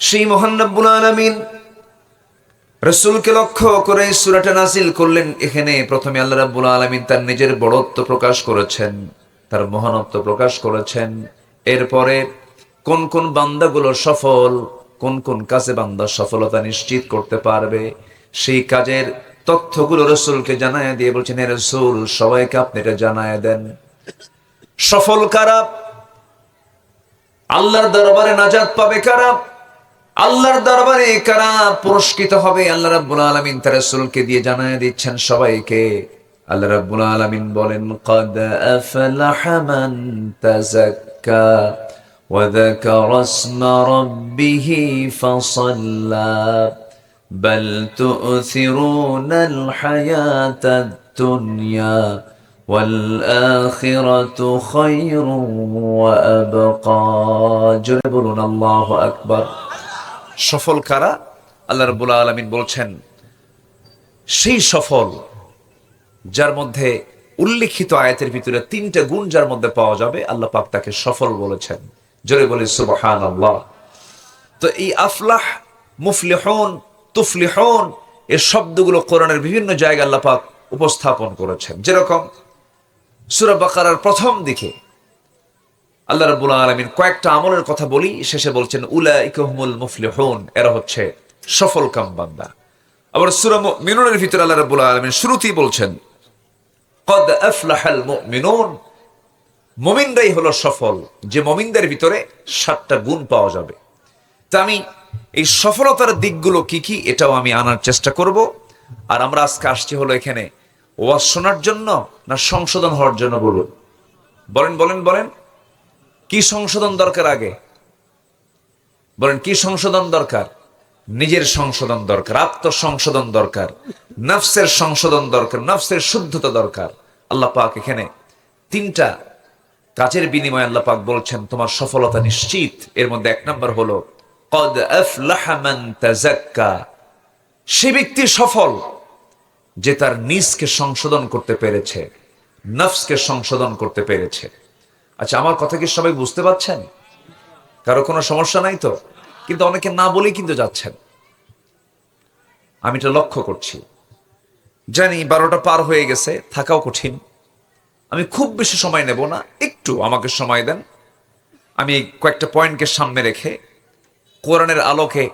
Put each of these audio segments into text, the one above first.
সেই মহান্নবুল আলমিন রসুলকে লক্ষ্য করে সুরাটা নাসিল করলেন। এখানে প্রথমে আল্লাহ রাব্বুল আলমিন তার নিজের বড়ত্ব প্রকাশ করেছেন, তার মহানত্ব প্রকাশ করেছেন। এরপরে কোন কোন বান্দাগুলো সফল, কোন কোন কাজে বান্দা সফলতা নিশ্চিত করতে পারবে, সেই কাজের তথ্যগুলো রসুলকে জানায় দিয়ে বলছেন, "হে রসুল, সবাইকে আপনি এটা জানায় দেন। সফল কারা? আল্লাহর দরবারে নাজাত পাবে কারা? আল্লাহর দরবারে কারা পুরস্কৃত হবে আল্লাহ রাব্বুল আলামিন তার রাসূলকে দিয়ে জানায় দিচ্ছেন সবাইকে আল্লাহ রাব্বুল আলামিন বলেন قد أفلح من تزكى وذكر اسم ربه فصلى بل تؤثرون الحياة الدنيا والآخرة خير وأبقى جربون الله أكبر সফল কারা? আল্লাহ রবুল্লা আলমিন বলছেন, সেই সফল যার মধ্যে উল্লিখিত আয়াতের ভিতরে তিনটা গুণ যার মধ্যে পাওয়া যাবে, আল্লাহ পাক তাকে সফল বলেছেন। জোরে বলে সুবহান আল্লাহ তো এই আফলাহ, মুফলিহন, তুফলিহন, এর শব্দগুলো কোরআনের বিভিন্ন জায়গায় আল্লাহ পাক উপস্থাপন করেছেন। যেরকম সূরা বাকারার প্রথম দিকে আল্লাহ রাব্বুল আলমিন কয়েকটা আমলের কথা বলি, শেষে বলছেন উলাইকাহুমুল মুফলিহুন এরা হচ্ছে সফল কাম বান্দা আবার সূরা মুমিনুনের ভিতরে আল্লাহ রাব্বুল আলামিন শুরুতেই বলছেন, কদ আফলাহাল মুমিনুন মুমিনরাই হলো সফল। যে মুমিনদের ভিতরে সাতটা গুণ পাওয়া যাবে। তা আমি এই সফলতার দিকগুলো কি কি, এটাও আমি আনার চেষ্টা করব। আর আমরা আজকে আসছি হলো এখানে ওয়াজ শোনার জন্য না সংশোধন হওয়ার জন্য বলুন। বলেন বলেন বলেন। কি সংশোধন দরকার আগে? বলেন, কি সংশোধন দরকার? নিজের সংশোধন দরকার, আত্মসংশোধন দরকার, নফসের সংশোধন দরকার, নফসের শুদ্ধতা দরকার। আল্লাহ পাক এখানে তিনটা কাজের বিনিময়ে আল্লাহ পাক বলছেন, তোমার সফলতা নিশ্চিত। এর মধ্যে এক নম্বর হলো, কদ সে ব্যক্তি সফল যে তার নিজকে সংশোধন করতে পেরেছে, নফসকে সংশোধন করতে পেরেছে। আচ্ছা আমার কথা কি সবাই বুঝতে পারছেন? কারও কোনো সমস্যা নাই তো? কিন্তু অনেকে না বলেই কিন্তু যাচ্ছেন। আমি এটা লক্ষ্য করছি। জানি বারোটা পার হয়ে গেছে, থাকাও কঠিন। আমি খুব বেশি সময় নেব না, একটু আমাকে সময় দেন। আমি কয়েকটা পয়েন্টকে সামনে রেখে, কোরআনের আলোকে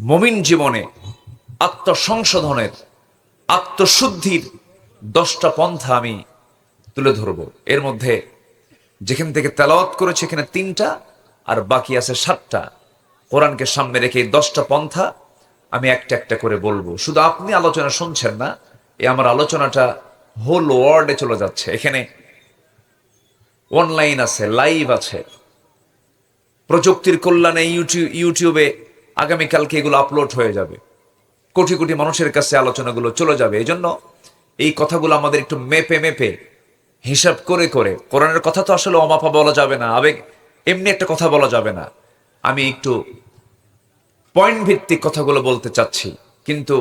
মমিন জীবনে আত্মসংশোধনের, আত্মশুদ্ধির দশটা পন্থা আমি তুলে ধরব। এর মধ্যে যেখান থেকে তেলাওয়াত করেছে এখানে তিনটা, আর বাকি আছে সাতটা। কোরআনকে সামনে রেখে এই দশটা পন্থা আমি একটা একটা করে বলব। শুধু আপনি আলোচনা শুনছেন না, এই আমার আলোচনাটা হোল ওয়ার্ল্ডে চলে যাচ্ছে। এখানে অনলাইন আছে লাইভ আছে। প্রযুক্তির কল্যাণে ইউটিউব ইউটিউবে আগামীকালকে এগুলো আপলোড হয়ে যাবে। কোটি কোটি মানুষের কাছে আলোচনাগুলো চলে যাবে। এই জন্য এই কথাগুলো আমাদের একটু মেপে মেপে হিসাব করে করে। কোরআনের কথা তো আসলে অমাপা বলা যাবে না, আবেগ, এমনি একটা কথা বলা যাবে না। আমি একটু পয়েন্ট ভিত্তিক কথাগুলো বলতে চাচ্ছি, কিন্তু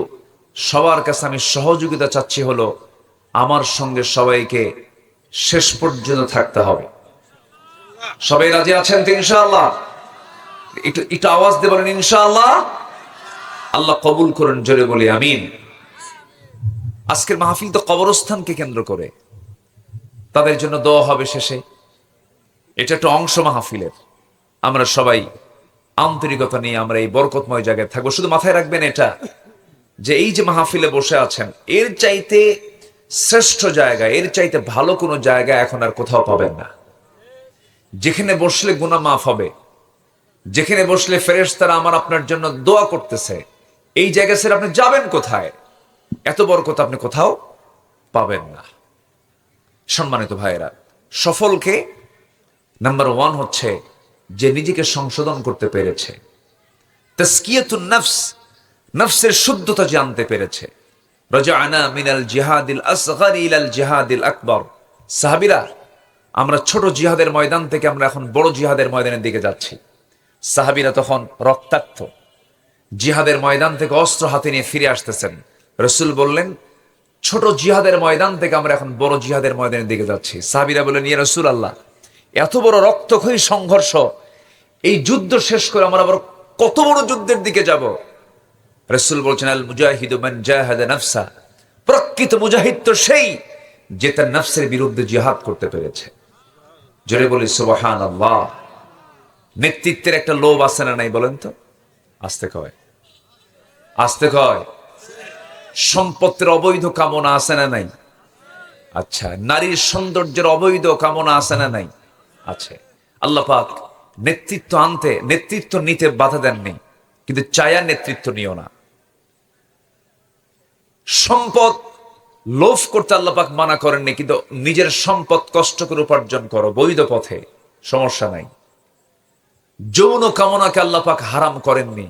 সবার কাছে আমি সহযোগিতা চাচ্ছি হলো, আমার সঙ্গে সবাইকে শেষ পর্যন্ত থাকতে হবে। সবাই রাজি আছেন তো ইনশাআল্লাহ? একটু একটু আওয়াজ দিয়ে বলেন ইনশাআল্লাহ। আল্লাহ কবুল করেন, জোরে বলি, আমিন। আজকের মাহফিল তো কবরস্থানকে কেন্দ্র করে। তাদের জন্য দোয়া হবে শেষে। এটা একটা অংশ মাহফিলের। আমরা সবাই আন্তরিকতা নিয়ে আমরা এই বরকতময় জায়গায় থাকব। শুধু মাথায় রাখবেন এটা, যে এই যে মাহফিলে বসে আছেন, এর চাইতে শ্রেষ্ঠ জায়গা, এর চাইতে ভালো কোনো জায়গা এখন আর কোথাও পাবেন না। যেখানে বসলে গুনাহ মাফ হবে, যেখানে বসলে ফেরেস তারা আমার আপনার জন্য দোয়া করতেছে, এই জায়গা ছেড়ে আপনি যাবেন কোথায়? এত বরকত আপনি কোথাও পাবেন না। সম্মানিত ভাইয়েরা, সফলকে নাম্বার ওয়ান হচ্ছে যে নিজেকে সংশোধন করতে পেরেছে। নফস, নফসের শুদ্ধতা জানতে পেরেছে। রাজাআনা মিনাল জিহাদিল ইলাল জিহাদিল আকবর। সাহাবীরা, আমরা ছোট জিহাদের ময়দান থেকে আমরা এখন বড় জিহাদের ময়দানের দিকে যাচ্ছি। সাহাবীরা তখন রক্তাক্ত। জিহাদের ময়দান থেকে অস্ত্র হাতে নিয়ে ফিরে আসতেছেন। রসুল বললেন ছোট জিহাদের ময়দান থেকে আমরা এখন বড় জিহাদের ময়দানের দিকে যাচ্ছি। সাহাবিরা বললেন ইয়ে রসুল আল্লাহ এত বড় রক্তক্ষয়ী সংঘর্ষ, এই যুদ্ধ শেষ করে আমরা আবার কত বড় যুদ্ধের দিকে যাব? রসুল বলছেন, আল মুজাহিদ নাফসা। প্রকৃত মুজাহিদ তো সেই যে তার নফসের বিরুদ্ধে জিহাদ করতে পেরেছে। জোরে বলি সুবহান আল্লাহ নেতৃত্বের একটা লোভ আছে না নাই বলেন তো? আসতে কয়। আসতে কয়। সম্পত্তির অবৈধ কামনা আছে না নাই? আচ্ছা নারীর সৌন্দর্যের অবৈধ কামনা আছে না নাই? আছে। আল্লাহ পাক নেতৃত্ব আনতে, নেতৃত্ব নিতে বাধা দেননি, কিন্তু চায়া নেতৃত্ব নিও না। সম্পদ লোভ করতে আল্লাহ পাক মানা করেননি, কিন্তু নিজের সম্পদ কষ্ট করে উপার্জন করো, বৈধ পথে, সমস্যা নাই। যৌন কামনাকে আল্লাহ পাক হারাম করেননি।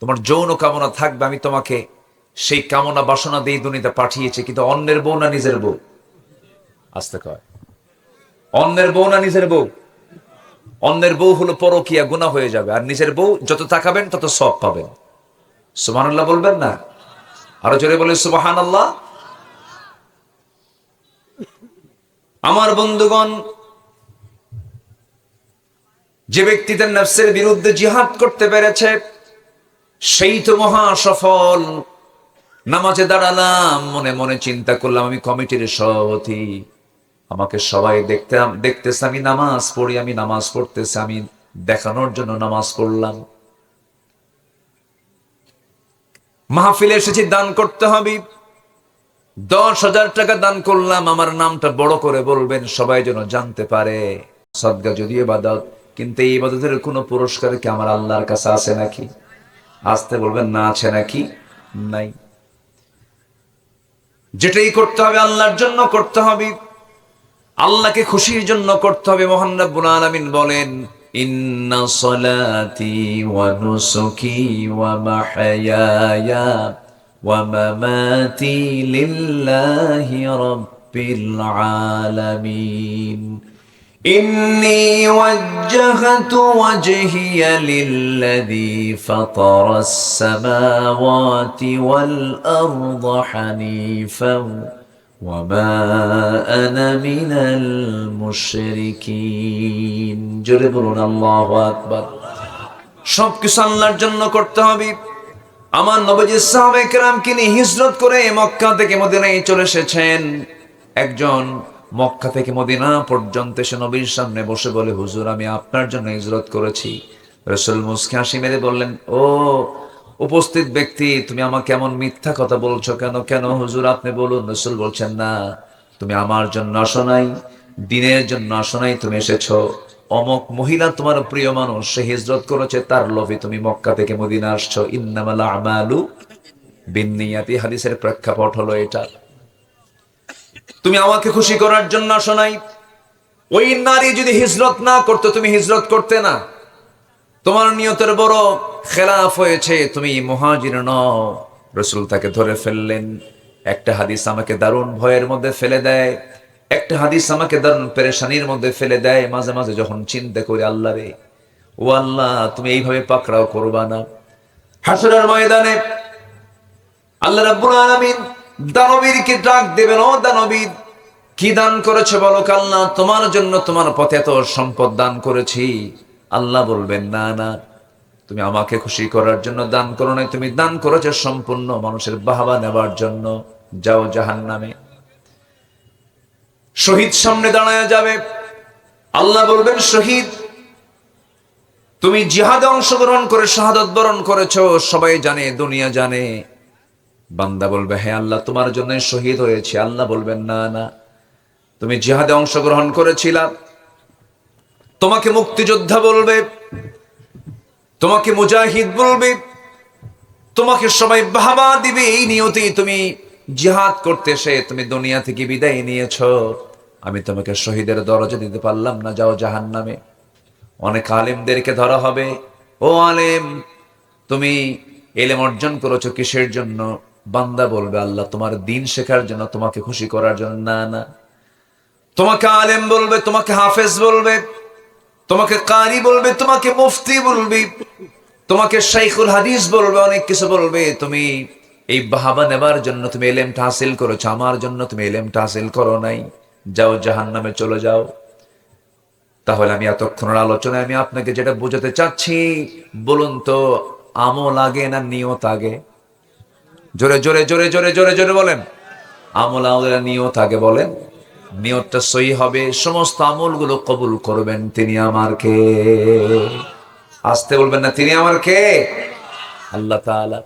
তোমার যৌন কামনা থাকবে, আমি তোমাকে সেই কামনা বাসনা দিয়ে দুনিতে পাঠিয়েছি, কিন্তু অন্যের বউ না নিজের বউ? আসতে কয়। অন্যের বউ না নিজের বউ? অন্যের বউ হলো পরকিয়া গুণা হয়ে যাবে। আর নিজের বউ যত তাকাবেন, তত সব পাবেন। সুবহানাল্লাহ বলবেন না? আরও জোরে বলে সুবাহান আল্লাহ আমার বন্ধুগণ, যে ব্যক্তি তার নফসের বিরুদ্ধে জিহাদ করতে পেরেছে, সেই তো মহা সফল। নামাজে দাঁড়ালাম, মনে মনে চিন্তা করলাম, আমি কমিটির সভাপতি। আমাকে সবাই দেখতে, দেখতেছে, আমি নামাজ পড়ি, আমি নামাজ পড়তেছি, আমি দেখানোর জন্য নামাজ পড়লাম। মাহফিলে এসেছি, দান করতে হবে। দশ হাজার টাকা দান করলাম, আমার নামটা বড় করে বলবেন, সবাই যেন জানতে পারে। সদ্গা যদিও বাদত কিন্তু এই বাদতের কোনো পুরস্কার কি আমার আল্লাহর কাছে আছে নাকি? আসতে বলবেন, না আছে নাকি? নাই। যেটাই করতে হবে আল্লাহর জন্য করতে হবে। আল্লাহকে খুশির জন্য করতে হবে। মোহান রব্বুল আলামিন বলেন, ইন্না وجهت وجهي للذي فطر السماوات والأرض حنيفا وما أنا من المشركين জোরে বলুন আল্লাহু আকবার সব কিছু আল্লাহর জন্য করতে হবে আমার নবজি সাহাবে কেরামকে নিয়ে হিজরত করে মক্কা থেকে মদিনায় চলে এসেছেন একজন মক্কা থেকে মদিনা পর্যন্ত সে নবীর সামনে বসে বলে, হুজুর, আমি আপনার জন্য হিজরত করেছি। রসুল মুসকে হাসি মেরে বললেন, ও উপস্থিত ব্যক্তি, তুমি আমাকে এমন মিথ্যা কথা বলছো কেন? কেন? হুজুর, আপনি বলুন। রসুল বলছেন, না, তুমি আমার জন্য আসো নাই, দিনের জন্য আসো নাই, তুমি এসেছ। অমক মহিলা তোমার প্রিয় মানুষ, সে হিজরত করেছে, তার লোভে তুমি মক্কা থেকে মদিনা আসছো। ইন্নামালা আমালু বিন্নিয়াতি হাদিসের প্রেক্ষাপট হলো এটা। তুমি আমাকে খুশি করার জন্য আসো নাই। ওই নারী যদি হিজরত না করতো, তুমি হিজরত করতে না। তোমার নিয়তের বড় খেলাফ হয়েছে, তুমি মহাজির রসুল তাকে ধরে ফেললেন। একটা হাদিস আমাকে দারুণ ভয়ের মধ্যে ফেলে দেয়। একটা হাদিস আমাকে দারুণ পেরেশানির মধ্যে ফেলে দেয়, মাঝে মাঝে যখন চিন্তা করি, আল্লাহ রে, ও আল্লাহ, তুমি এইভাবে পাকড়াও করবা না। হাসরের ময়দানে আল্লাহ রাব্বুল আলামিন দানবীরকে ডাক দেবেন ও দানবীর, কি দান করেছে বলো কাল্লা তোমার জন্য তোমার পথে এত সম্পদ দান করেছি। আল্লাহ বলবেন, না না, তুমি আমাকে খুশি করার জন্য দান করো নাই। তুমি দান করেছ সম্পূর্ণ মানুষের বাহাবা নেবার জন্য। যাও জাহান নামে শহীদ সামনে দাঁড়ায় যাবে। আল্লাহ বলবেন, শহীদ, তুমি জিহাদে অংশগ্রহণ করে শাহাদত বরণ করেছ। সবাই জানে, দুনিয়া জানে। বান্দা বলবে হ্যাঁ আল্লাহ, তোমার জন্য শহীদ হয়েছে। আল্লাহ বলবেন, না না, তুমি জিহাদে অংশগ্রহণ করেছিলা। তোমাকে মুক্তিযোদ্ধা বলবে, তোমাকে মুজাহিদ বলবে, তোমাকে সবাই বাহাবা দিবে। এই নিয়তেই তুমি জিহাদ করতে এসে তুমি দুনিয়া থেকে বিদায় নিয়েছ। আমি তোমাকে শহীদের দরজা দিতে পারলাম না, যাও জাহান নামে অনেক আলেমদেরকে ধরা হবে। ও আলেম, তুমি এলেম অর্জন করেছ কিসের জন্য? বান্দা বলবে, আল্লাহ, তোমার দিন শেখার জন্য, তোমাকে খুশি করার জন্য, না না। তোমাকে আলেম বলবে, তোমাকে হাফেজ বলবে, তোমাকে কারি বলবে, তোমাকে মুফতি বলবে, তোমাকে শাইখুল হাদিস বলবে, অনেক কিছু বলবে। তুমি এই বাহাবা নেবার জন্য তুমি এলেমটা হাসিল করেছ, আমার জন্য তুমি এলেমটা হাসিল করো নাই। যাও জাহান নামে চলে যাও। তাহলে আমি এতক্ষণের আলোচনায় আমি আপনাকে যেটা বোঝাতে চাচ্ছি, বলুন তো, আমল আগে না নিয়ত আগে? জোরে জোরে জোরে জোরে জোরে জোরে বলেন। আমল আমাদের নিয়ত আগে বলেন। নিয়তটা সই হবে, সমস্ত আমলগুলো কবুল করবেন তিনি আমার কে আসতে বলবেন না, তিনি আমার কে আল্লাহ তাআলা।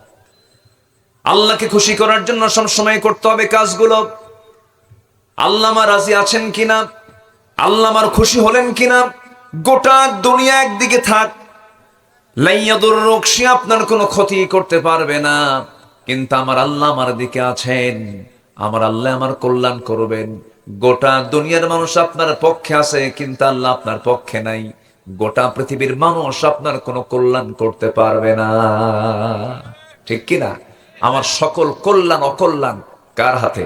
আল্লাহকে খুশি করার জন্য সব সময় করতে হবে কাজগুলো। আল্লাহ আমার রাজি আছেন কিনা? আল্লাহ আমার খুশি হলেন কিনা? গোটা দুনিয়া একদিকে থাক। লাইয়াদুর রোগসি আপনার কোনো ক্ষতি করতে পারবে না। কিন্তু আমার আল্লাহ আমার দিকে আছেন। আমার আল্লাহ আমার কল্যাণ করবেন। গোটা দুনিয়ার মানুষ আপনার পক্ষে আছে, কিন্তু আল্লাহ আপনার পক্ষে নাই। গোটা পৃথিবীর মানুষ আপনার কোনো কল্যাণ করতে পারবে না। ঠিক কিনা আমার সকল কল্যাণ, অকল্যাণ কার হাতে?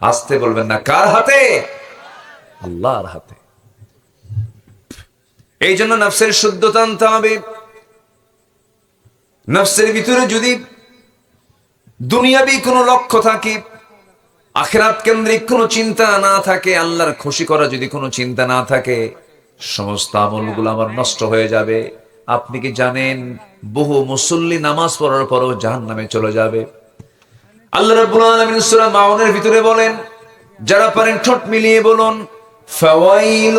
আসতে বলবেন না, কার হাতে? আল্লাহর হাতে। এই জন্য নফসের শুদ্ধতা আনতে হবে। নফসের ভিতরে যদি দুনিয়াবি কোনো লক্ষ্য থাকে, আখেরাত কেন্দ্রিক কোনো চিন্তা না থাকে, আল্লাহর খুশি করা যদি কোনো চিন্তা না থাকে, সমস্ত আমলগুলো আমার নষ্ট হয়ে যাবে। আপনি কি জানেন, বহু মুসল্লি নামাজ পড়ার পরও জাহান নামে চলে যাবে। আল্লাহ রাব্বুল আলামিন মাউনের ভিতরে বলেন, যারা পারেন ঠোঁট মিলিয়ে বলুন فويل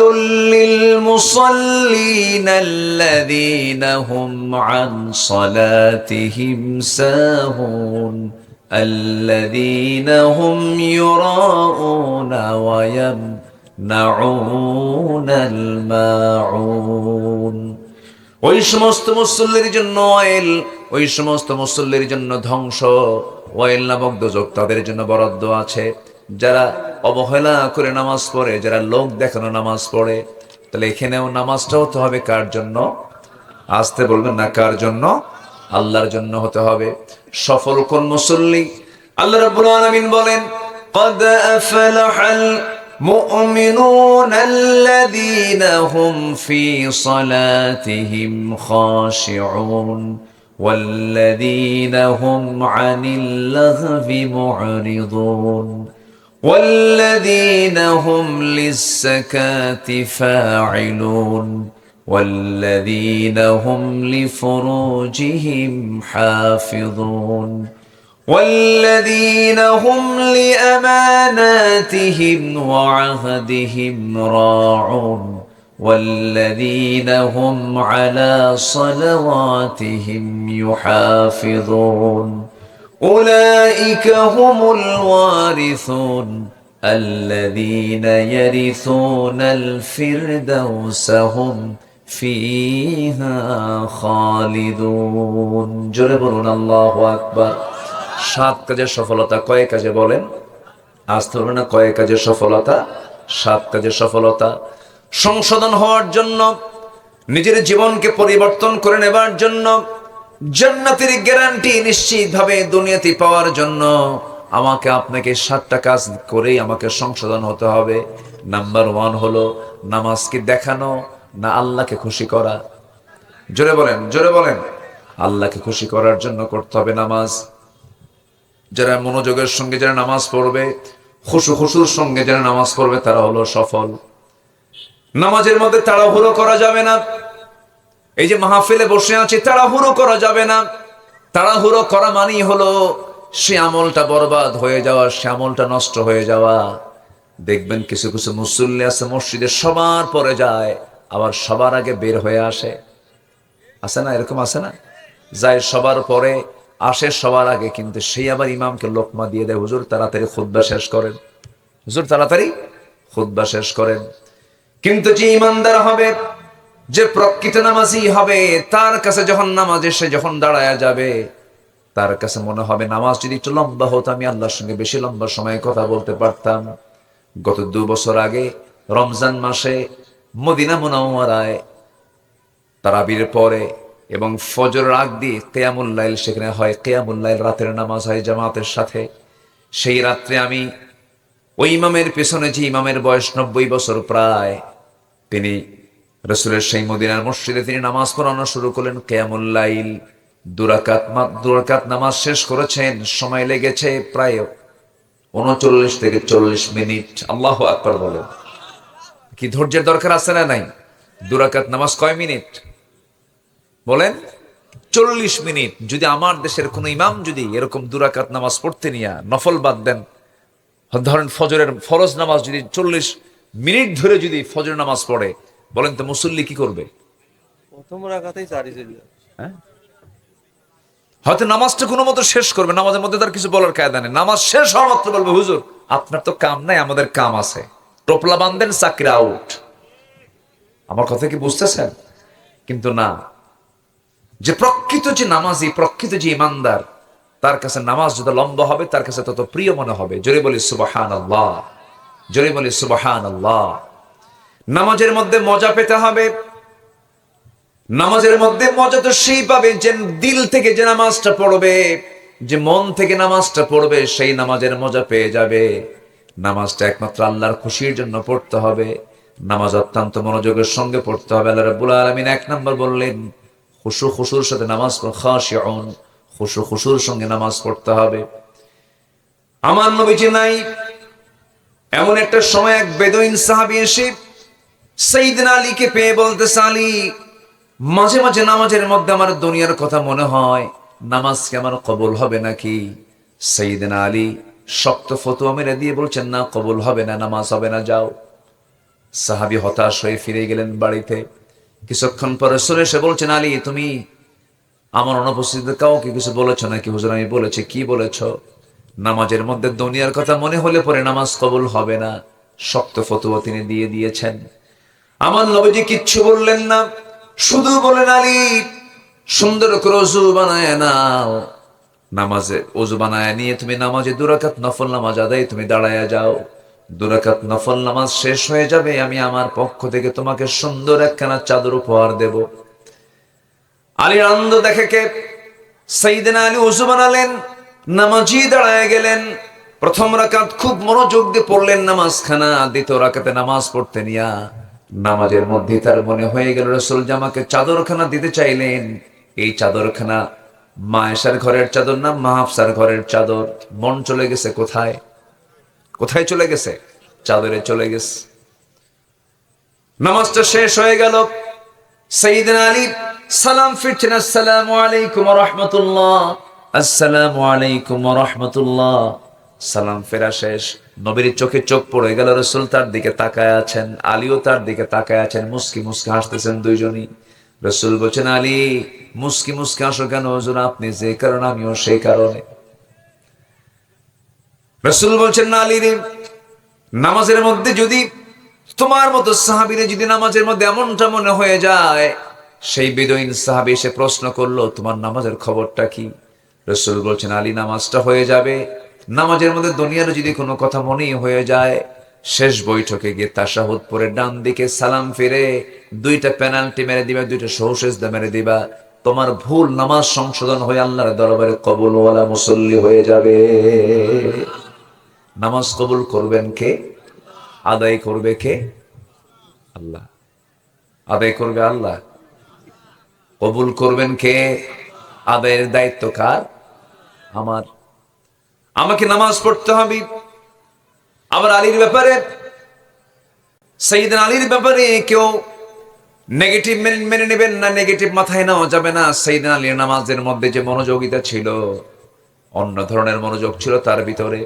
للمصلين الذين هم عن صلاتهم ساهون الذين هم يراءون ويمنعون الماعون ওই সমস্ত মুসল্লির জন্য অয়েল ওই সমস্ত মুসল্লির জন্য ধ্বংস ওয়েল নামক দোজক তাদের জন্য বরাদ্দ আছে যারা অবহেলা করে নামাজ পড়ে যারা লোক দেখানো নামাজ পড়ে তাহলে এখানেও নামাজটা হতে হবে কার জন্য আসতে বলবেন না কার জন্য আল্লাহর জন্য হতে হবে সফল কোন মুসল্লি আল্লাহ রাব্বুল আলামিন বলেন قد أفلح المؤمنون الذين هم في صلاتهم خاشعون والذين هم عن اللغو معرضون والذين هم للزكاة فاعلون والذين هم لفروجهم حافظون والذين هم لأماناتهم وعهدهم راعون والذين هم على صلواتهم يحافظون أولئك هم الوارثون الذين يرثون الفردوس هم فيها خالدون জোরে বলুন আল্লাহু আকবার সাত কাজের সফলতা কয় কাজে বলেন আসতে হবে না কয় কাজের সফলতা সাত কাজের সফলতা সংশোধন হওয়ার জন্য নিজের জীবনকে পরিবর্তন করে নেবার জন্য জান্নাতের গ্যারান্টি নিশ্চিতভাবে দুনিয়াতে পাওয়ার জন্য আমাকে আপনাকে সাতটা কাজ করেই আমাকে সংশোধন হতে হবে। নাম্বার ওয়ান হলো নামাজকে দেখানো, না আল্লাহকে খুশি করা। জোরে বলেন জোরে বলেন। আল্লাহকে খুশি করার জন্য করতে হবে নামাজ। যারা মনোযোগের সঙ্গে যারা নামাজ পড়বে, খুশু খুশুর সঙ্গে যারা নামাজ পড়বে, তারা হলো সফল। নামাজের মধ্যে তাড়াহুড়ো করা যাবে না। এই যে মাহফিলে বসে আছি, তাড়াহুড়ো করা যাবে না। তাড়াহুড়ো করা মানেই হলো, সে আমলটা বরবাদ হয়ে যাওয়া, সে আমলটা নষ্ট হয়ে যাওয়া। দেখবেন কিছু কিছু মুসল্লি আছে, মসজিদে সবার পরে যায়, আবার সবার আগে বের হয়ে আসে। আছে না? এরকম আছে না? যায় সবার পরে, আসে সবার আগে, কিন্তু সেই আবার ইমামকে লোকমা দিয়ে দেয়, হুজুর, তাড়াতাড়ি খুদ্া শেষ করেন। হুজুর, তাড়াতাড়ি খুদ্া শেষ করেন। কিন্তু যে ইমানদার হবে যে প্রকৃত নামাজি হবে, তার কাছে যখন নামাজ এসে যখন দাঁড়ায় যাবে, তার কাছে মনে হবে নামাজ যদি একটু লম্বা হতো, আমি আল্লাহর সঙ্গে বেশি লম্বা সময়ে কথা বলতে পারতাম। গত দু বছর আগে রমজান মাসে মদিনা মোনাওয়ারায় তারাবির পরে এবং ফজর আগ দিয়ে কেয়ামুল্লাইল সেখানে হয় কেয়ামুল্লাইল রাতের নামাজ হয় জামাতের সাথে। সেই রাত্রে আমি ওই ইমামের পেছনে যে ইমামের বয়স নব্বই বছর প্রায়, তিনি রসুলের সেই মদিনার মসজিদে তিনি নামাজ পড়ানো শুরু করলেন কেয়ামুল্লাইল দুরাকাত দুরাকাত নামাজ শেষ করেছেন, সময় লেগেছে প্রায় উনচল্লিশ থেকে চল্লিশ মিনিট। আল্লাহ আকবর বলেন কি ধৈর্যের দরকার আছে না নাই? দুরাকাত নামাজ কয় মিনিট? বলেন, চল্লিশ মিনিট। যদি আমার দেশের কোন ইমাম যদি এরকম দুরাকাত নামাজ পড়তে নিয়ে নফল বাদ দেন, ধরেন ফজরের ফরজ নামাজ যদি চল্লিশ মিনিট ধরে যদি ফজর নামাজ পড়ে বলেন তো মুসল্লি কি করবে? প্রথম রাখাতেই চারি হ্যাঁ? হয়তো নামাজটা কোনো মতো শেষ করবে নামাজের মধ্যে তার কিছু বলার কায়দা নেই। নামাজ শেষ হওয়ার মাত্র বলবে হুজুর আপনার তো কাম নাই আমাদের কাম আছে। টোপলা বান্ধেন চাকরি আউট আমার কথা কি বুঝতেছেন? কিন্তু না যে প্রকৃত যে নামাজি প্রকৃত যে ইমানদার তার কাছে নামাজ যত লম্বা হবে তার কাছে তত প্রিয় মনে হবে। জোরে বলি সুবাহান আল্লাহ জোরে বলি সুবাহান আল্লাহ নামাজের মধ্যে মজা পেতে হবে। নামাজের মধ্যে মজা তো সেই পাবে যে দিল থেকে যে নামাজটা পড়বে, যে মন থেকে নামাজটা পড়বে, সেই নামাজের মজা পেয়ে যাবে। নামাজটা একমাত্র আল্লাহর খুশির জন্য পড়তে হবে। নামাজ অত্যন্ত মনোযোগের সঙ্গে পড়তে হবে। আল্লাহ রাব্বুল আলামিন এক নম্বর বললেন, খুশু খুশুর সাথে নামাজ খাশিউন, খুশু খুশুর সঙ্গে নামাজ পড়তে হবে। আমার নবীজি নাই, এমন একটা সময় এক বেদইন সাহাবী এসে সাইদিন আলীকে পেয়ে বলতেছে আলী মাঝে মাঝে নামাজের মধ্যে আমার দুনিয়ার কথা মনে হয়, নামাজ কি আমার কবল হবে নাকি? সাইদিন আলী শক্ত ফতুয়া মেরে দিয়ে বলছেন, না, কবল হবে না, নামাজ হবে না, যাও। সাহাবি হতাশ হয়ে ফিরে গেলেন বাড়িতে। কিছুক্ষণ পরে সরে এসে বলছেন, আলী, তুমি আমার অনুপস্থিতিতে কাউকে কিছু বলেছ নাকি? হুজুর, আমি বলেছি, কি বলেছ? নামাজের মধ্যে দুনিয়ার কথা মনে হলে পরে নামাজ কবুল হবে না। শক্ত ফতুয়া তিনি দিয়ে দিয়েছেন। আমার নবীজি কিচ্ছু বললেন না, শুধু বলেন, আলী, সুন্দর করে অজু বানায় নাও। নামাজে অজু বানায় নিয়ে তুমি নামাজে দুরাকাত নফল নামাজ আদায় তুমি দাঁড়ায় যাও। দুরাকাত নফল নামাজ শেষ হয়ে যাবে, আমি আমার পক্ষ থেকে তোমাকে সুন্দর একখানা চাদর উপহার দেব। আলীর আনন্দ দেখে কে? সাইদিন আলী উজু বানালেন, নামাজি দাঁড়ায় গেলেন। প্রথম রাকাত খুব মনোযোগ দিয়ে পড়লেন, নামাজখানা, দ্বিতীয় রাকাতে নামাজ পড়তে নিয়া। নামাজের মধ্যে তার মনে হয়ে গেল, রসুল জামাকে চাদরখানা দিতে চাইলেন, এই চাদরখানা মায়েশার ঘরের চাদর না মাহাফসার ঘরের চাদর? মন চলে গেছে কোথায়? কোথায় চলে গেছে? চাদরে চলে গেছে। নামাজটা শেষ হয়ে গেল। সঈদিন আলী, সালাম ফিরছেন, আসসালামু আলাইকুম রহমতুল্লাহ। আসসালামু আলাইকুম রহমতুল্লাহ। সালাম ফেরা শেষ। নবীর চোখে চোখ পড়ে গেল রসুল তার দিকে তাকায় আছেন, আলীও তার দিকে তাকায় আছেন। মুস্কি মুস্কি হাসতেছেন দুইজনই। রসুল বলছেন, আলী, মুস্কি মুস্কি হাসো কেন হুজুর? আপনি যে কারণে, আমিও সেই কারণে। রসুল বলছেন, না, আলী রে, নামাজের মধ্যে যদি তোমার মতো সাহাবিরে যদি নামাজের মধ্যে এমনটা মনে হয়ে যায়, সেই বেদইন সাহাবি এসে প্রশ্ন করল, তোমার নামাজের খবরটা কি? রসুল বলছেন, আলী, নামাজটা হয়ে যাবে। নামাজের মধ্যে দুনিয়ার যদি কোনো কথা মনেই হয়ে যায়, শেষ বৈঠকে গিয়ে তাসাহুদ পরে ডান দিকে সালাম ফিরে, দুইটা পেনাল্টি মেরে দিবা, দুইটা সৌসেজদা মেরে দিবা, তোমার ভুল নামাজ সংশোধন হয়ে আল্লাহর দরবারে কবুলওয়ালা মুসল্লি হয়ে যাবে। নামাজ কবুল করবেন কে? আদায় করবে কে? আল্লাহ। আদায় করবে আল্লাহ। কবুল করবেন কে? আদায়ের দায়িত্ব কার? আমার। আমাকে নামাজ পড়তে হবে। আবার আলীর ব্যাপারে সঈদিন আলীর ব্যাপারে কেউ নেগেটিভ মেনে নেবেন না নেগেটিভ মাথায় নেওয়া যাবে না। সঈদিন আলীর নামাজের মধ্যে যে মনোযোগিতা ছিল, অন্য ধরনের মনোযোগ ছিল তার ভিতরে।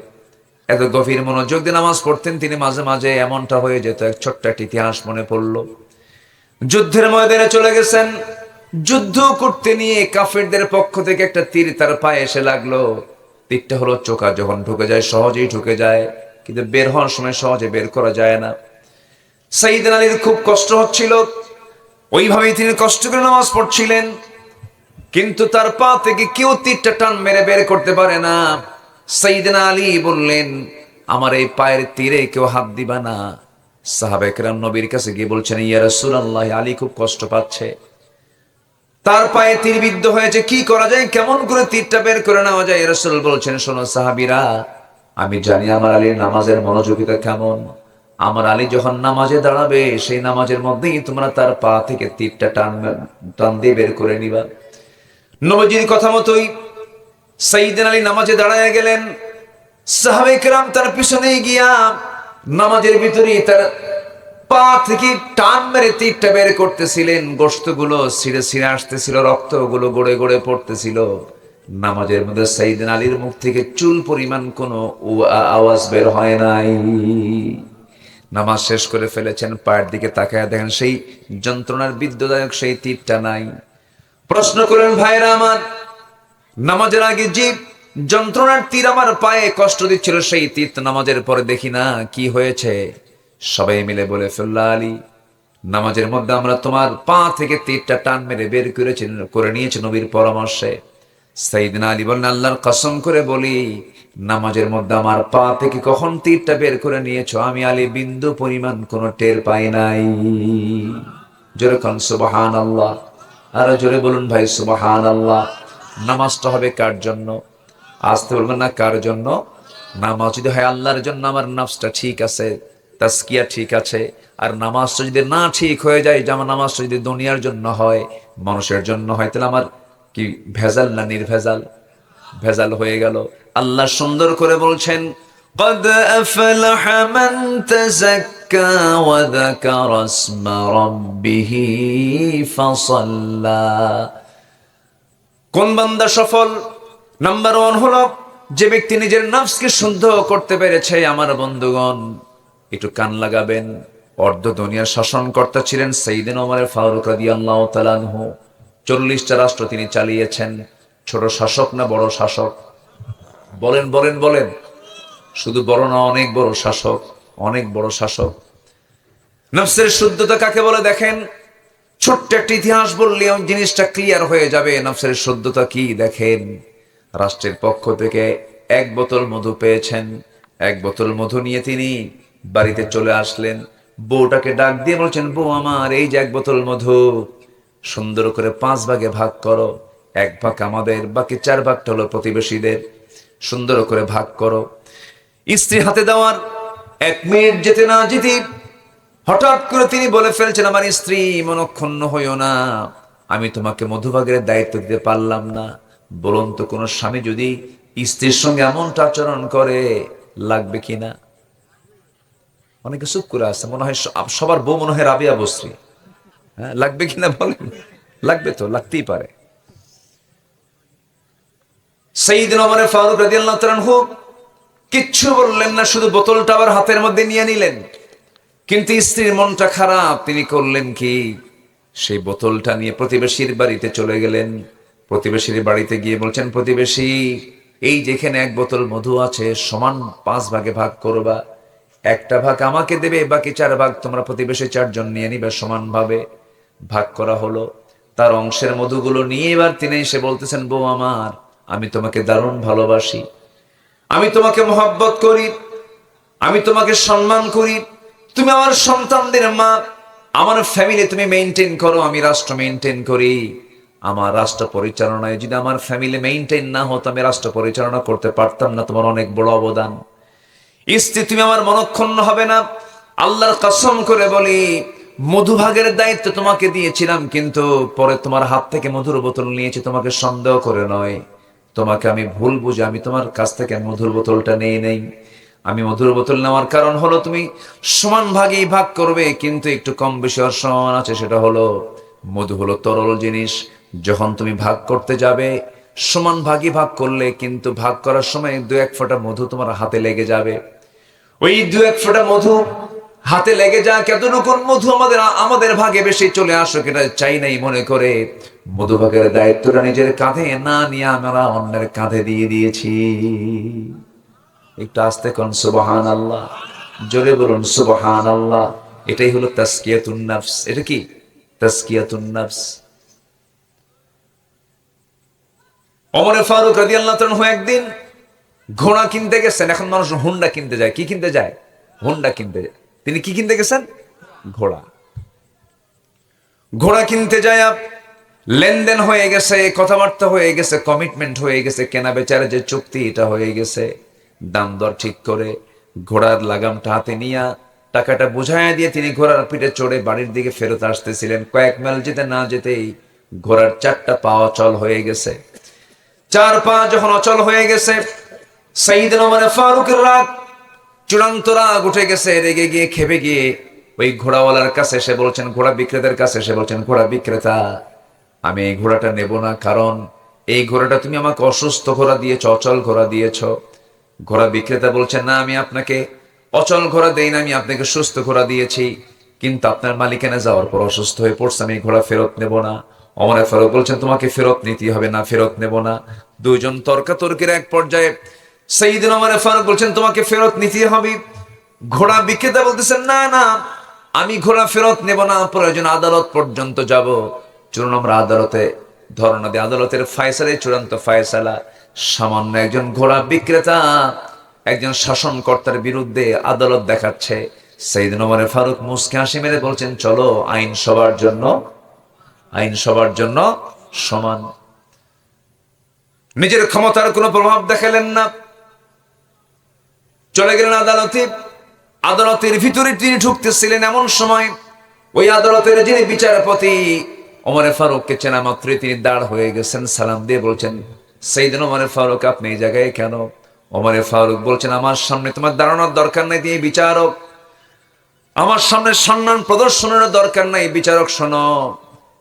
এত গভীর মনোযোগ দিয়ে নামাজ পড়তেন, তিনি মাঝে মাঝে এমনটা হয়ে যেত, এক ছোট্ট একটা ইতিহাস মনে পড়ল। যুদ্ধের ময়দানে চলে গেছেন। যুদ্ধ করতে নিয়ে কাফেরদের পক্ষ থেকে একটা তীর তার পায়ে এসে লাগল। তীরটা হলো চোখা, যখন ঢুকে যায় সহজেই ঢুকে যায়, কিন্তু বের হওয়ার সময় সহজে বের করা যায় না। সাইদিন আলীর খুব কষ্ট হচ্ছিল। ওইভাবেই তিনি কষ্ট করে নামাজ পড়ছিলেন। কিন্তু তার পা থেকে কেউ তীরটা টান মেরে বের করতে পারে না। সাইদিন আলী বললেন, আমার এই পায়ের তীরে কেউ হাত দিবা না। সাহাবেকরাম নবীর কাছে গিয়ে বলছেন ইয়ারসুল আল্লাহ আলী খুব কষ্ট পাচ্ছে। তার পায়ে তীর বিদ্ধ হয়েছে, কি করা যায়? কেমন করে তীরটা বের করে নেওয়া যায়? রসুল বলছেন, শোনো সাহাবিরা, আমি জানি আমার আলীর নামাজের মনোযোগিতা কেমন। আমার আলী যখন নামাজে দাঁড়াবে, সেই নামাজের মধ্যেই তোমরা তার পা থেকে তীরটা টান টান দিয়ে বের করে নিবা। নবজির কথা মতোই সাইদিন আলী নামাজে দাঁড়ায় গেলেন। সাহাবে কেরাম তার পিছনে গিয়া নামাজের ভিতরে তার পা থেকে টান মেরে তীরটা বের করতেছিলেন গোস্তগুলো ছিঁড়ে ছিঁড়ে আসতেছিল, রক্তগুলো গড়ে গড়ে পড়তেছিল। নামাজের মধ্যে সাইদিন আলীর মুখ থেকে চুল পরিমাণ কোনো আওয়াজ বের হয় নাই। নামাজ শেষ করে ফেলেছেন, পায়ের দিকে তাকায় দেখেন সেই যন্ত্রণার বিদ্যুদায়ক সেই তীরটা নাই। প্রশ্ন করেন ভাইরা আমার, নামাজের আগে যে যন্ত্রণার তীর আমার পায়ে কষ্ট দিচ্ছিল, সেই তীর নামাজের পরে দেখি না, কি হয়েছে? সবাই মিলে বলে ফেললা আলী নামাজের মধ্যে আমরা তোমার পা থেকে তীরটা টান মেরে বের করেছি করে নিয়েছি নবীর পরামর্শে। সাইদিন আলী বলেন আল্লাহর কসম করে বলি, নামাজের মধ্যে আমার পা থেকে কখন তীরটা বের করে নিয়েছো? আমি আলী বিন্দু পরিমাণ কোনো টের পাই নাই। জোরে কন সুবাহান আল্লাহ আরও জোরে বলুন, ভাই সুবাহান আল্লাহ নামাজটা হবে কার জন্য? আসতে বলবেন না, কার জন্য? নামাজ যদি হয় আল্লাহর জন্য, আমার নাফসটা ঠিক আছে। তাস্কিয়া ঠিক আছে আর নামাজটা যদি না ঠিক হয়ে যায় যেমন নামাজটা যদি দুনিয়ার জন্য হয় মানুষের জন্য হয় তাহলে আমার কি ভেজাল না নির্ভেজাল ভেজাল হয়ে গেল আল্লাহ সুন্দর করে বলছেন قد أفلح من تزكى وذكر اسم ربه فصلى কোন বান্দা সফল নাম্বার ওয়ান হলো যে ব্যক্তি নিজের নফসকে শুদ্ধ করতে পেরেছে আমার বন্ধুগণ একটু কান লাগাবেন। অর্ধ দুনিয়ার শাসনকর্তা ছিলেন সেইদিন ওমরের ফারুক রাদি আল্লাহ তালানহু চল্লিশটা রাষ্ট্র তিনি চালিয়েছেন। ছোট শাসক না বড় শাসক? বলেন বলেন বলেন। শুধু বড় না, অনেক বড় শাসক, অনেক বড় শাসক। নফসের শুদ্ধতা কাকে বলে দেখেন? ছোট্ট একটা ইতিহাস বললে ওই জিনিসটা ক্লিয়ার হয়ে যাবে। নফসের শুদ্ধতা কি দেখেন? রাষ্ট্রের পক্ষ থেকে এক বোতল মধু পেয়েছেন। এক বোতল মধু নিয়ে তিনি বাড়িতে চলে আসলেন। বউটাকে ডাক দিয়ে বলছেন, বউ আমার, এই যে এক বোতল মধু, সুন্দর করে পাঁচ ভাগে ভাগ করো। এক ভাগ আমাদের, বাকি চার ভাগটা হলো প্রতিবেশীদের। সুন্দর করে ভাগ করো। স্ত্রী হাতে দেওয়ার এক মিনিট যেতে না যেতে হঠাৎ করে তিনি বলে ফেলছেন, আমার স্ত্রী, মনক্ষুণ্ণ হইও না। আমি তোমাকে মধুভাগের দায়িত্ব দিতে পারলাম না। বলুন তো, কোনো স্বামী যদি স্ত্রীর সঙ্গে এমনটা আচরণ করে, লাগবে কিনা অনেকে চুপ করে আছে, মনে হয় সবার বউ মনে হয় রাবিয়া বস্ত্রী। হ্যাঁ লাগবে কিনা বলেন? লাগবে তো, লাগতেই পারে। সেইদিন আমার ফারুক রাদিয়াল্লাহু তাআলা হোক কিচ্ছু বললেন না, শুধু বোতলটা আবার হাতের মধ্যে নিয়ে নিলেন। কিন্তু স্ত্রীর মনটা খারাপ, তিনি করলেন কি? সেই বোতলটা নিয়ে প্রতিবেশীর বাড়িতে চলে গেলেন। প্রতিবেশীর বাড়িতে গিয়ে বলছেন, প্রতিবেশী, এই যেখানে এক বোতল মধু আছে, সমান পাঁচ ভাগে ভাগ করবা। একটা ভাগ আমাকে দেবে, বাকি চার ভাগ তোমরা প্রতিবেশী চারজন নিয়ে নিবে সমানভাবে। ভাগ করা হলো। তার অংশের মধুগুলো নিয়ে এবার তিনি এসে বলতেছেন, বউ আমার, আমি তোমাকে দারুণ ভালোবাসি। আমি তোমাকে মহব্বত করি। আমি তোমাকে সম্মান করি। তুমি আমার সন্তানদের মা। আমার ফ্যামিলি তুমি মেনটেন করো, আমি রাষ্ট্র মেনটেন করি। আমার রাষ্ট্র পরিচালনায় যদি আমার ফ্যামিলি মেনটেন না হতো, আমি রাষ্ট্র পরিচালনা করতে পারতাম না। তোমার অনেক বড় অবদান। স্ত্রী, তুমি আমার মনক্ষুণ্ণ হবে না। আল্লাহর কসম করে বলি, মধুভাগের দায়িত্ব তোমাকে দিয়েছিলাম, কিন্তু পরে তোমার হাত থেকে মধুর বোতল নিয়েছি, তোমাকে সন্দেহ করে নয়। তোমাকে আমি ভুল বুঝে, আমি তোমার কাছ থেকে মধুর বোতলটা নিয়ে নেই। আমি মধুর বোতল নেওয়ার কারণ হলো তুমি সমান ভাগেই ভাগ করবে, কিন্তু একটু কম বেশি হওয়ার সমান আছে, সেটা হলো মধু হলো তরল জিনিস। যখন তুমি ভাগ করতে যাবে, সমান ভাগই ভাগ করলে, কিন্তু ভাগ করার সময় দু এক ফোঁটা মধু তোমার হাতে লেগে যাবে। ওই দু এক মধু হাতে লেগে যা কতটুকু মধু আমাদের আমাদের ভাগে বেশি চলে আসুক, এটা চাই নাই মনে করে। মধু ভাগের দায়িত্বটা নিজের কাঁধে না নিয়ে আমরা অন্যের কাঁধে দিয়ে দিয়েছি। একটু আস্তে কোন সুবহান আল্লাহ জোরে বলুন সুবহান আল্লাহ এটাই হলো তাস্কিয়াতুন নাফস। এটা কি? তাস্কিয়াতুন নাফস। অমরে ফারুক রাদিয়াল্লাহু তাআলা একদিন ঘোড়া কিনতে গেছেন, এখন মানুষ হুন্ডা কিনতে যায়। কি কিনতে যায়? হুন্ডা কিনতে যায়। তিনি কি কিনতে গেছেন? ঘোড়া। ঘোড়া কিনতে যায় লেনদেন হয়ে গেছে, কথাবার্তা হয়ে গেছে কমিটমেন্ট হয়ে গেছে, কেনা বেচার যে চুক্তি, এটা হয়ে গেছে। দাম দর ঠিক করে ঘোড়ার লাগামটা হাতে নিয়ে টাকাটা বুঝাইয়া দিয়ে তিনি ঘোড়ার পিঠে চড়ে বাড়ির দিকে ফেরত আসতেছিলেন। কয়েক মাইল যেতে না যেতেই ঘোড়ার চারটা পা অচল হয়ে গেছে। চার পা যখন অচল হয়ে গেছে চূড়ান্ত রাগ উঠে গেছে, রেগে গিয়ে গিয়ে। ওই কাছে এসে বলছেন, ঘোড়া বিক্রেতার কাছে এসে বলছেন, ঘোড়া বিক্রেতা, আমি এই ঘোড়াটা নেব না, কারণ এই ঘোড়াটা তুমি আমাকে অসুস্থ ঘোড়া দিয়েছ অচল ঘোড়া দিয়েছ। ঘোড়া বিক্রেতা বলছেন, না, আমি আপনাকে অচল ঘোড়া দেই না, আমি আপনাকে সুস্থ ঘোড়া দিয়েছি, কিন্তু আপনার মালিকানা যাওয়ার পর অসুস্থ হয়ে পড়ছে, আমি ঘোড়া ফেরত নেব না। অমরে ফারুক বলছেন, তোমাকে ফেরত নিতে হবে, না, ফেরত নেব না। দুইজন তর্কাতর্কির এক পর্যায়ে সেইদিন অমরে ফারুক বলছেন, তোমাকে ফেরত নিতে হবে। ঘোড়া বিক্রেতা বলতেছেন, না না, আমি ঘোড়া ফেরত নেব না, প্রয়োজন আদালত পর্যন্ত যাব। চলুন আমরা আদালতে ধরনা দিয়ে আদালতের ফায়সালাই চূড়ান্ত ফায়সালা। সামান্য একজন ঘোড়া বিক্রেতা, একজন শাসনকর্তার বিরুদ্ধে আদালত দেখাচ্ছে। সেইদিন ওমরে ফারুক মুসকে হাসি মেরে বলছেন, চলো, আইন সবার জন্য, আইন সবার জন্য সমান। নিজের ক্ষমতার কোনো প্রভাব দেখালেন না। চলে গেলেন আদালতে। আদালতের ভিতরে তিনি ঢুকতেছিলেন এমন সময়, ওই আদালতের যিনি বিচারপতি, ওমরে ফারুককে চেনা মাত্রই তিনি দাঁড় হয়ে গেছেন, সালাম দিয়ে বলছেন সেই দিন ওমরে ফারুক, আপনি এই জায়গায় কেন? ওমরে ফারুক বলছেন, আমার সামনে তোমার দাঁড়ানোর দরকার নেই তিনি বিচারক। আমার সামনে সম্মান প্রদর্শনের দরকার নাই, বিচারক, শোনো।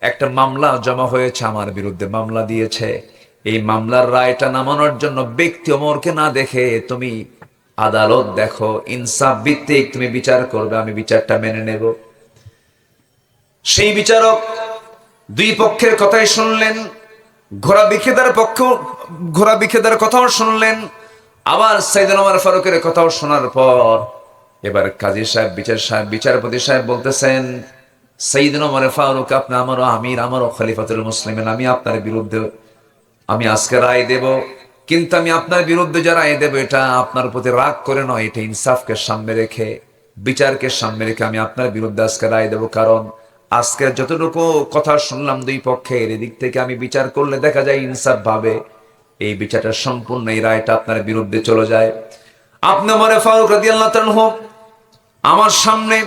একটা মামলা জমা হয়েছে আমার বিরুদ্ধে, মামলা দিয়েছে। এই মামলার রায়টা নামানোর জন্য ব্যক্তি অমরকে না দেখে তুমি আদালত, দেখো, ইনসাফ ভিত্তিক তুমি বিচার করবে, আমি বিচারটা মেনে নেব। সেই বিচারক দুই পক্ষের কথাই শুনলেন, ঘোড়া বিক্রেতার পক্ষ, ঘোড়া বিক্রেতার কথাও শুনলেন, আবার সাইদুল ওমর ফারুকের কথাও শোনার পর এবার কাজী সাহেব, বিচার সাহেব, বিচারপতি সাহেব বলতেছেন, সাইদুল ওমর ফারুক, আপনি আমারও আমির, আমারও খলিফাতুল মুসলিমেন, আমি আপনার বিরুদ্ধে, আমি আজকে রায় দেব। কিন্তু আমি আপনার বিরুদ্ধে যারা রায় দেব, এটা আপনার প্রতি রাগ করে নয়, এটা ইনসাফকে সামনে রেখে, বিচারকে সামনে রেখে আমি আপনার বিরুদ্ধে আজকে রায় দেব। কারণ আজকে যতটুকু কথা শুনলাম দুই পক্ষের, এদিক থেকে আমি বিচার করলে দেখা যায় ইনসাফ ভাবে এই বিচারটা সম্পূর্ণ, এই রায়টা আপনার বিরুদ্ধে চলে যায়। আপনি মনে ফারুক রাদি আল্লাহ হোক আমার সামনে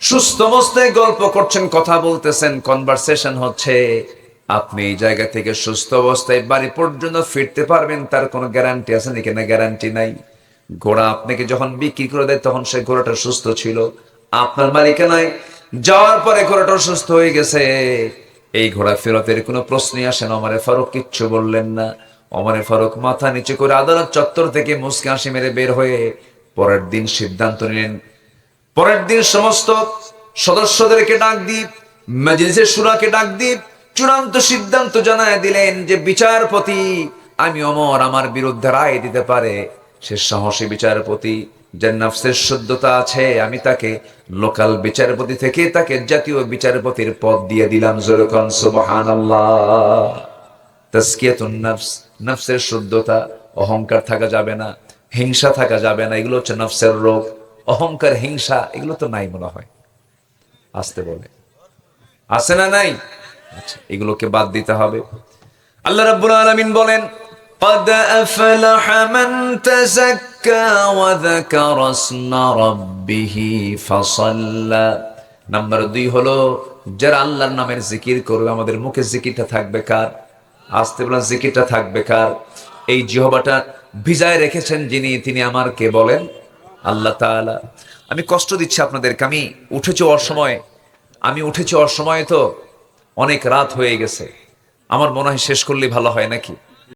সুস্থ অবস্থায় গল্প করছেন, কথা বলতেছেন কনভারসেশন হচ্ছে আপনি এই জায়গা থেকে সুস্থ অবস্থায় বাড়ি পর্যন্ত ফিরতে পারবেন, তার কোনো গ্যারান্টি আছে নাকি? না গ্যারান্টি নাই। ঘোড়া আপনাকে যখন বিক্রি করে দেয়, তখন সে ঘোড়াটা সুস্থ ছিল। আপনার মালিকানায় যাওয়ার পরে ঘোড়াটা সুস্থ হয়ে গেছে। এই ঘোড়া ফেরতের কোনো প্রশ্নই আসে না। অমরে ফারুক কিচ্ছু বললেন না। অমরে ফারুক মাথা নিচে করে আদালত চত্বর থেকে মুসকে হাসি মেরে বের হয়ে পরের দিন সিদ্ধান্ত নিলেন। পরের দিন সমস্ত সদস্যদেরকে ডাক দি মেজলিসের সুরাকে ডাক দি চূড়ান্ত সিদ্ধান্ত জানায় দিলেন যে বিচারপতি, আমি অমর, আমার বিরুদ্ধে রায় দিতে পারে। সে সাহসী বিচারপতি, যার নফসের শুদ্ধতা আছে, আমি তাকে লোকাল বিচারপতি থেকে তাকে জাতীয় বিচারপতির পদ দিয়ে দিলাম জোরকন নফস, নফসের শুদ্ধতা, অহংকার থাকা যাবে না, হিংসা থাকা যাবে না, এগুলো হচ্ছে নফসের রোগ। অহংকার, হিংসা, এগুলো তো নাই মনে হয়। আসতে বলে আছে না নাই? এগুলোকে বাদ দিতে হবে আল্লাহ রাব্বুল আলামিন বলেন قد أفلح من تزكى وذكر اسم ربه فصلى নাম্বার দুই হলো যারা আল্লাহর নামের জিকির করবে আমাদের মুখে জিকিরটা থাকবে কার আসতে বলেন জিকিরটা থাকবে কার এই জিহবাটা ভিজায় রেখেছেন যিনি তিনি আমার কে বলেন আল্লাহ তাআলা আমি কষ্ট দিচ্ছি আপনাদেরকে আমি উঠেছি অসময় আমি উঠেছি অসময় তো অনেক রাত হয়ে গেছে। আমার মনে হয় শেষ করলে ভালো হয় নাকি?